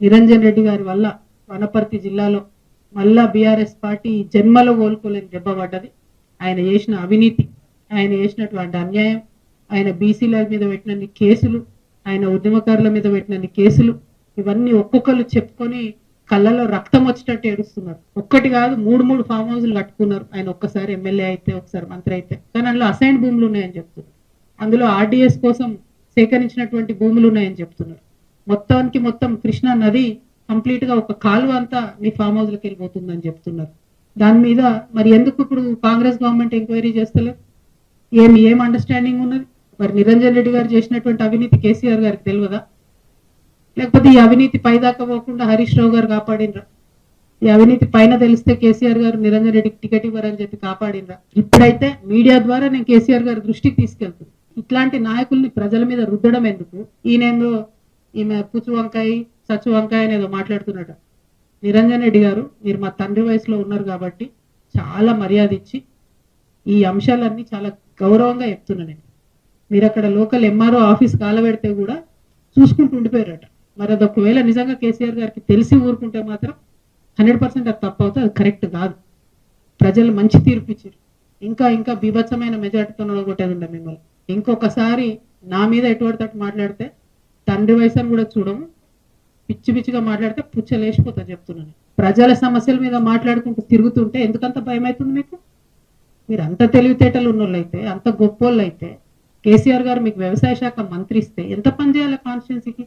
నిరంజన్ రెడ్డి గారి వల్ల వనపర్తి జిల్లాలో మళ్ళా బీఆర్ఎస్ పార్టీ జన్మలో కోలుకోలేని దెబ్బ పడ్డది. ఆయన చేసిన అవినీతి ఆయన చేసినటువంటి అన్యాయం ఆయన బీసీల మీద పెట్టినన్ని కేసులు ఆయన ఉద్యమకారుల మీద పెట్టినన్ని కేసులు ఇవన్నీ ఒక్కొక్కరు చెప్పుకొని కళ్ళలో రక్తం వచ్చేటట్టు ఏడుస్తున్నారు. ఒక్కటి కాదు మూడు మూడు ఫామ్ హౌస్లు కట్టుకున్నారు. ఆయన ఒక్కసారి ఎమ్మెల్యే అయితే ఒకసారి మంత్రి అయితే. కానీ అందులో అసైన్ భూములు ఉన్నాయని చెప్తున్నారు. అందులో ఆర్డీఎస్ కోసం సేకరించినటువంటి భూములు ఉన్నాయని చెప్తున్నారు. మొత్తానికి మొత్తం కృష్ణా నది కంప్లీట్గా ఒక కాలువ అంతా మీ ఫామ్ హౌస్ లకి వెళ్ళిపోతుందని చెప్తున్నారు. దాని మీద మరి ఎందుకు ఇప్పుడు కాంగ్రెస్ గవర్నమెంట్ ఎంక్వైరీ చేస్తలేదు ఏం ఏం అండర్స్టాండింగ్ ఉన్నది? మరి నిరంజన్ రెడ్డి గారు చేసినటువంటి అవినీతి కేసీఆర్ గారికి తెలియదా? లేకపోతే ఈ అవినీతి పైదాకా పోకుండా హరీష్ రావు గారు కాపాడినరా? ఈ అవినీతి పైన తెలిస్తే కేసీఆర్ గారు నిరంజన్ రెడ్డికి టికెట్ ఇవ్వరని చెప్పి కాపాడినరా? ఇప్పుడైతే మీడియా ద్వారా నేను కేసీఆర్ గారి దృష్టికి తీసుకెళ్తాను ఇట్లాంటి నాయకుల్ని ప్రజల మీద రుద్దడం ఎందుకు? ఈయనేందో ఈమె పుచ్చు వంకాయ సచ్చు వంకాయ అనేదో మాట్లాడుతున్నట. నిరంజన్ రెడ్డి గారు మీరు మా తండ్రి వయసులో ఉన్నారు కాబట్టి చాలా మర్యాద ఇచ్చి ఈ అంశాలన్నీ చాలా గౌరవంగా చెప్తున్నా నేను. మీరు అక్కడ లోకల్ ఎంఆర్ఓ ఆఫీస్ కాలబెడితే కూడా చూసుకుంటూ ఉండిపోయారట. మరి అది ఒకవేళ నిజంగా కేసీఆర్ గారికి తెలిసి ఊరుకుంటే మాత్రం హండ్రెడ్ పర్సెంట్ అది తప్పు అవుతుంది అది కరెక్ట్ కాదు. ప్రజలు మంచి తీర్పు ఇచ్చారు. ఇంకా ఇంకా బీభత్సమైన మెజార్టీతో కొట్టేది ఉండే మిమ్మల్ని? ఇంకొకసారి నా మీద ఎటువంటి తట్టు మాట్లాడితే తండ్రి వయసు అని కూడా చూడము. పిచ్చి పిచ్చిగా మాట్లాడితే పుచ్చ లేచిపోతా చెప్తున్నాను. ప్రజల సమస్యల మీద మాట్లాడుకుంటూ తిరుగుతుంటే ఎందుకంత భయం అవుతుంది మీకు? మీరు అంత తెలివితేటలు ఉన్నోళ్ళైతే అంత గొప్పోళ్ళు అయితే కేసీఆర్ గారు మీకు వ్యవసాయ శాఖ మంత్రి ఇస్తే ఎంత పని చేయాలి కాన్స్టిట్యున్సీకి